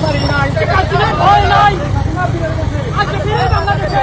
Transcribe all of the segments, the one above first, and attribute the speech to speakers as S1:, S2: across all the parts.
S1: ভয় নাই?
S2: আজকে ফিরে বাংলাদেশে।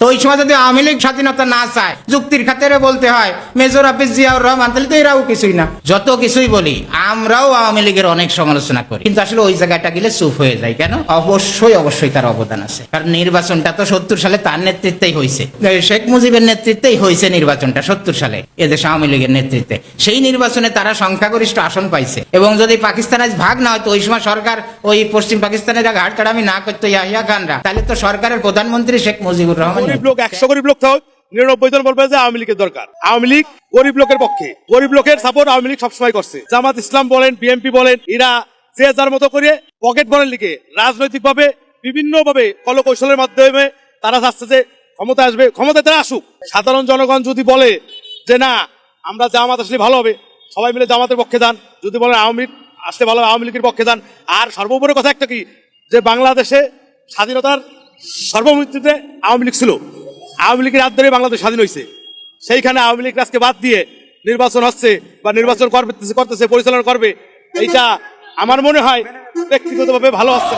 S2: তো ওই সময় যদি আওয়ামী লীগ স্বাধীনতা না চায়, যুক্তির খাতিরে বলতে হয়, মেজর হাফিজ জিয়াউর রহমান, তাহলে তো এরাও কিছুই না। যত কিছুই বলি, আমরাও আওয়ামী লীগের অনেক সমালোচনা করি। কিন্তু আসলে ওই জায়গাটা গেলে চুপ হয়ে যায় কেন? অবশ্যই অবশ্যই তার অবদান আছে। কারণ নির্বাচনটা তো সত্তর সালে তার নেতৃত্বেই হয়েছে। শেখ মুজিবের নেতৃত্বেই হয়েছে নির্বাচনটা সত্তর সালে, এদেশ আওয়ামী লীগের নেতৃত্বে। সেই নির্বাচনে তারা সংখ্যাগরিষ্ঠ আসন পাইছে। এবং যদি পাকিস্তান আজ ভাগ না হতো ওই সময় সরকার, ওই পশ্চিম পাকিস্তানের ঘাট কাটামি না করতো ইয়াহিয়া খানরা, তাহলে তো সরকারের প্রধানমন্ত্রী শেখ মুজিবুর রহমান
S3: গরিব লোক, একশো গরিব লোক থাক নিরানব্বই জন বলবে যে আওয়ামী লীগের দরকার। আওয়ামী লীগ গরিব লোকের পক্ষে। গরিব লোকের সাপোর্ট আওয়ামী লীগ সবসময় করছে। জামাত ইসলাম বলেন বিএনপি বলেন, এরা যে যার মতো করে পকেট ভরের লিগে রাজনৈতিক ভাবে বিভিন্ন ভাবে কলকৌশলের মাধ্যমে তারা চাচ্ছে যে ক্ষমতা আসবে ক্ষমতা তারা আসুক। সাধারণ জনগণ যদি বলে যে না, আমরা জামাত আসলে ভালো হবে, সবাই মিলে জামাতের পক্ষে যান। যদি বলেন আওয়ামী লীগ আসলে ভালো আওয়ামী লীগের পক্ষে যান। আর সর্বোপরি কথা একটা কি, যে বাংলাদেশে স্বাধীনতার সর্বমৃত্যুতে আওয়ামী লীগ ছিল। আওয়ামী লীগের হাত ধরে বাংলাদেশ স্বাধীন হয়েছে। সেইখানে আওয়ামী লীগ আজকে বাদ দিয়ে নির্বাচন হচ্ছে বা নির্বাচন করতেছে করতেছে, পরিচালনা করবে, এইটা আমার মনে হয় ব্যক্তিগতভাবে ভালো হচ্ছে।